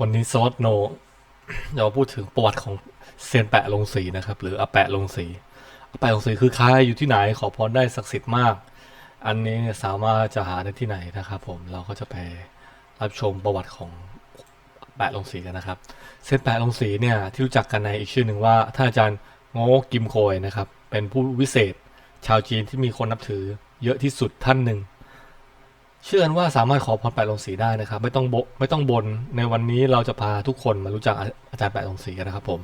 วันนี้สล็อตโนเราพูดถึงประวัติของเซียนแปะลงสีนะครับ หรืออาแปะลงสีอาแปะลงสีคือใครอยู่ที่ไหนขอพรได้ศักดิ์สิทธิ์มาก อันนี้สามารถจะหาได้ที่ไหนนะครับ ผมเราก็จะไปรับชมประวัติของแปะลงสีกันนะครับเซียนแปะลงสีเนี่ยที่รู้จักกันในอีกชื่อหนึ่งว่าท่านอาจารย์โง่กิมโคยนะครับ เป็นผู้วิเศษ ชาวจีนที่มีคนนับถือเยอะที่สุดท่านหนึ่ง เชื่อกันว่าสามารถขอพรแปะลงสีได้นะครับ ไม่ต้องบไม่ต้องบนในวันนี้เราจะพาทุกคนมารู้จักอาจารย์แปะลงสีกันนะครับผม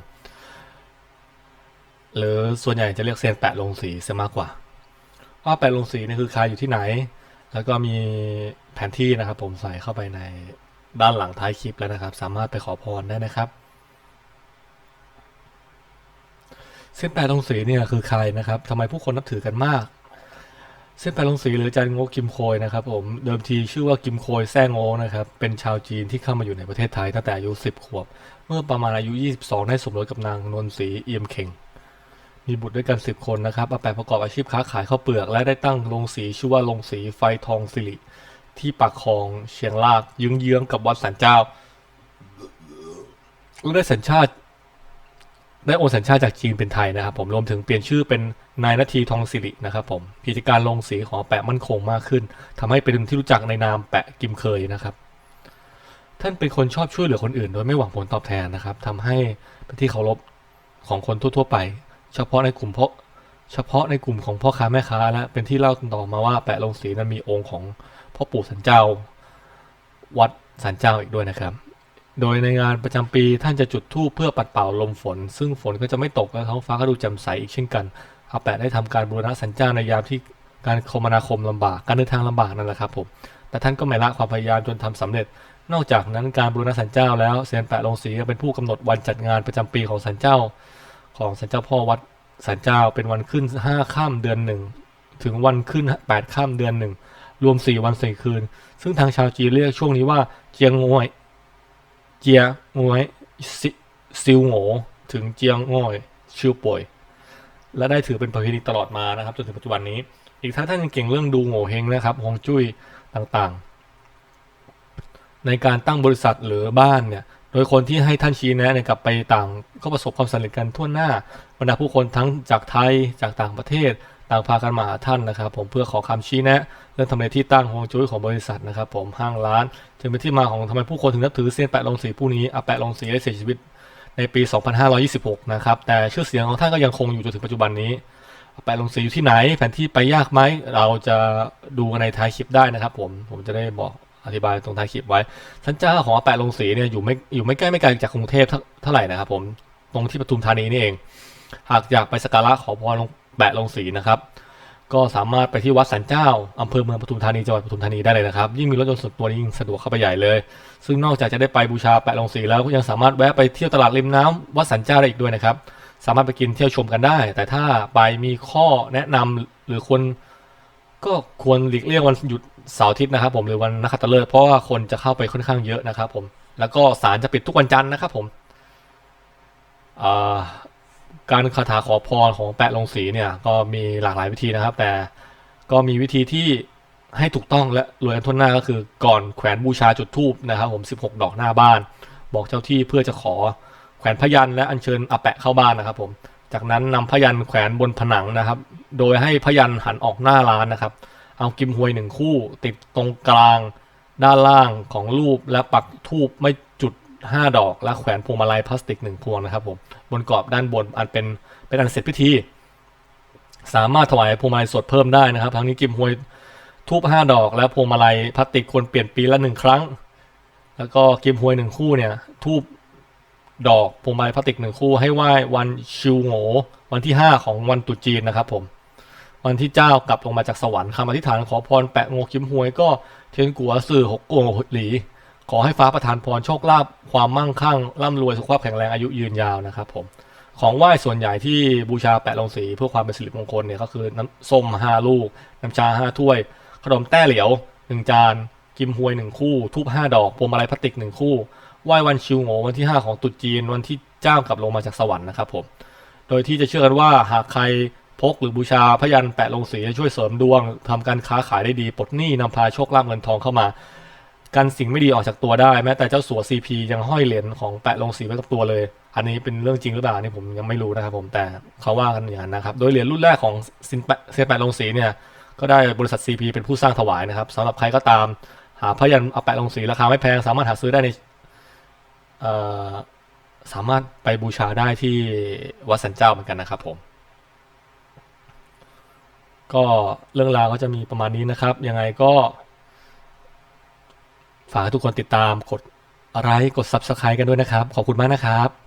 หรือส่วนใหญ่จะเรียกเซนแปะลงสีซะมากกว่าว่าแปะลงสีนี่คือใครอยู่ที่ไหน แล้วก็มีแผนที่นะครับ ผมใส่เข้าไปในด้านหลังท้ายคลิปแล้วนะครับ สามารถไปขอพรได้นะครับ เส้นแปะลงสีเนี่ยคือใครนะครับทำไมผู้คนนับถือกันมาก เส้นแปะลงสีหรือจารย์โงกิมโคยนะครับผมเดิมทีชื่อว่ากิมโคยแซ่โงนะครับเป็นชาวจีนที่เข้ามาอยู่ในประเทศไทยตั้งแต่อายุ 10 ขวบ เมื่อประมาณอายุ 22 ได้สมรสกับนางนวลศรีเอี่ยมเข่ง มีบุตรด้วยกัน 10 คนนะครับอาแปะประกอบอาชีพค้าขายข้าวเปลือก และได้ตั้งโรงสีชื่อว่าโรงสีไฟทองสิริที่ปากคลองเชียงรากเยื้องๆกับวัดสันเจ้าและได้สัญชาติ ได้โอนสัญชาติจากจีนเป็นไทยนะครับผมรวมถึงเปลี่ยนชื่อเป็นนายนาทีทองสิรินะครับผมกิจการลงสีของแปะมั่นคงมากขึ้นทำให้เป็นที่รู้จักในนามแปะกิมเคยนะครับ ท่านเป็นคนชอบช่วยเหลือคนอื่น โดยไม่หวังผลตอบแทนนะครับทำให้เป็นที่เคารพของคนทั่ว ๆ ไป เฉพาะในกลุ่มพ่อเฉพาะในกลุ่มของพ่อค้าแม่ค้าและเป็นที่เล่าต่อมาว่าแปะลงสีนั้นมีองค์ของพ่อปู่สันเจ้า วัดสันเจ้าอีกด้วยนะครับ โดยในงานประจำปีท่านจะจุดธูปเพื่อปัดเป่าลมฝน ซึ่งฝนก็จะไม่ตกและท้องฟ้าก็ดูแจ่มใสอีกเช่นกันอาแปะได้ทำการบูรณะสัญจรในยามที่การคมนาคมลำบากการเดินทางลำบากนั่นแหละครับผมแต่ท่านก็ไม่ละความพยายามจนทำสำเร็จ นอกจากนั้นการบูรณะสันเจ้าแล้วเซียนแปะลงสีก็เป็นผู้กำหนดวันจัดงานประจำปีของสันเจ้า ของสันเจ้าพ่อวัดสันเจ้าเป็นวันขึ้นห้าค่ำเดือนหนึ่งถึงวันขึ้นแปดค่ำเดือนหนึ่งรวมสี่วันสี่คืน ซึ่งทางชาวจีนเรียกช่วงนี้ว่าเจียงงวย เจียงวยซิซิวโง่ถึงเจียงงวยชิวป่วย และได้ถือเป็นประเพณีตลอดมานะครับจนถึงปัจจุบันนี้ อีกทั้งท่านยังเก่งเรื่องดูโง่เฮงนะครับฮงจุ้ยต่างๆ ในการตั้งบริษัทหรือบ้านเนี่ยโดยคนที่ให้ท่านชี้แนะเนี่ยกลับไปต่างก็ประสบความสำเร็จกันทั่วหน้าบรรดาผู้คนทั้งจากไทยจากต่างประเทศ ต่างพากันมาหาท่านนะครับ ผมเพื่อขอคำชี้แนะเรื่องทำเลที่ตั้งฮวงจุ้ยของบริษัทนะครับ ผมห้างร้าน จึงเป็นที่มาของทำไมผู้คนถึงนับถือเซียนแปะลงสีผู้นี้อาแปะลงสีได้เสียชีวิตในปี 2526 นะครับ แต่ชื่อเสียงของท่านก็ยังคงอยู่จนถึงปัจจุบันนี้อาแปะลงสีอยู่ที่ไหน แผนที่ไปยากไหม เราจะดูกันในท้ายคลิปได้นะครับผม ผมจะได้บอกอธิบายตรงท้ายคลิปไว้สันเจ้าของอาแปะลงสีเนี่ยอยู่ไม่อยู่ไม่ใกล้ไม่ไกลจากกรุงเทพเท่าเท่าไหร่นะครับผม ตรงที่ปทุมธานีนี่เอง หากอยากไปสักการะขอพรลง แปะลงสีนะครับ ก็สามารถไปที่วัดสันเจ้าอำเภอเมืองปทุมธานีจังหวัดปทุมธานีได้เลยนะครับ ยิ่งมีรถยนต์ส่วนตัวนี่ยิ่งสะดวกเข้าไปใหญ่เลย ซึ่งนอกจากจะได้ไปบูชาแปะลงสีแล้วก็ยังสามารถแวะไปเที่ยวตลาดริมน้ำวัดสันเจ้าได้อีกด้วยนะครับ สามารถไปกินเที่ยวชมกันได้ แต่ถ้าไปมีข้อแนะนำหรือควรก็ควรหลีกเลี่ยงวันหยุดเสาร์อาทิตย์นะครับ ผมหรือวันนักขัตฤกษ์เพราะว่าคนจะเข้าไปค่อนข้างเยอะนะครับ ผม แล้วก็ศาลจะปิดทุกวันจันทร์นะครับ ผมอ่า การคาถาขอพรของแปะลงสีเนี่ยก็มีหลากหลายวิธีนะครับ แต่ก็มีวิธีที่ให้ถูกต้องและรวยกันทั่วหน้าก็คือก่อนแขวนบูชาจุดธูปนะครับผม 16 ดอกหน้าบ้าน บอกเจ้าที่เพื่อจะขอแขวนพยันและอัญเชิญอาแปะเข้าบ้านนะครับ ผม จากนั้นนำพยันแขวนบนผนังนะครับ โดยให้พยันหันออกหน้าร้านนะครับ เอากิมหวยหนึ่งคู่ ติดตรงกลางด้านล่างของรูปและปักทูบไม่จุด 5 ดอก และแขวนพวงมาลัยพลาสติกหนึ่งพวงนะครับผมบนกรอบด้านบนอันเป็นเป็นอันเสร็จพิธี สามารถถวายพวงมาลัยสดเพิ่มได้นะครับ ทั้งนี้กิมหวยทูบ5ดอก และพวงมาลัยพลาสติกควรเปลี่ยนปีละหนึ่งครั้ง แล้วก็กิมหวยหนึ่งคู่เนี่ยทูบดอกพวงมาลัยพลาสติกหนึ่งคู่ให้ไหว้วันชิวโงวันที่ 5 ของวันตรุษจีนนะครับผมวันที่เจ้ากลับลงมาจากสวรรค์คำอธิษฐานขอพรแปะโงกิมหวยก็เทียนกัวสื่อหกโกงหลี ขอให้ฟ้าประทานพรโชคลาภความมั่งคั่งร่ำรวยสุขภาพแข็งแรงอายุยืนยาวนะครับผมของไหว้ส่วนใหญ่ที่บูชาแปะลงสีเพื่อความเป็นสิริมงคลเนี่ยก็คือน้ำส้มห้าลูก น้ำชาห้าถ้วย ขนมแต้เหลียวหนึ่งจาน กิมฮวยหนึ่งคู่ ทูบห้าดอกพวงมาลัยพลาสติกหนึ่งคู่ไหว้วันชิวโงวันที่ห้าของตุษจีนวันที่เจ้ากลับลงมาจากสวรรค์นะครับผมโดยที่จะเชื่อกันว่าหากใครพกหรือบูชาพยันแปะลงสีจะช่วยเสริมดวงทำการค้าขายได้ดีปลดหนี้นำพาโชคลาภเงินทองเข้ามา กันสิ่งไม่ดีออกจากตัวได้แม้แต่เจ้าสัว CP ยังห้อยเหรียญของแปะลงสีไว้กับตัวเลย อันนี้เป็นเรื่องจริงหรือเปล่านี่ผมยังไม่รู้นะครับผมแต่เขาว่ากันอย่างนั้นนะครับ โดยเหรียญรุ่นแรกของซินแปะเซยนแปะลงสีเนี่ยก็ได้บริษัท CP เป็นผู้สร้างถวายนะครับสำหรับใครก็ตาม หาพยันเอาแปะลงสีราคาไม่แพงสามารถหาซื้อได้ในสามารถไปบูชาได้ที่วัดสันเจ้าเหมือนกันนะครับผม ก็เรื่องราวก็จะมีประมาณนี้นะครับ ยังไงก็ ฝากทุกคนติดตามกดไลค์กด Subscribe กันด้วยนะครับ ขอบคุณมากนะครับ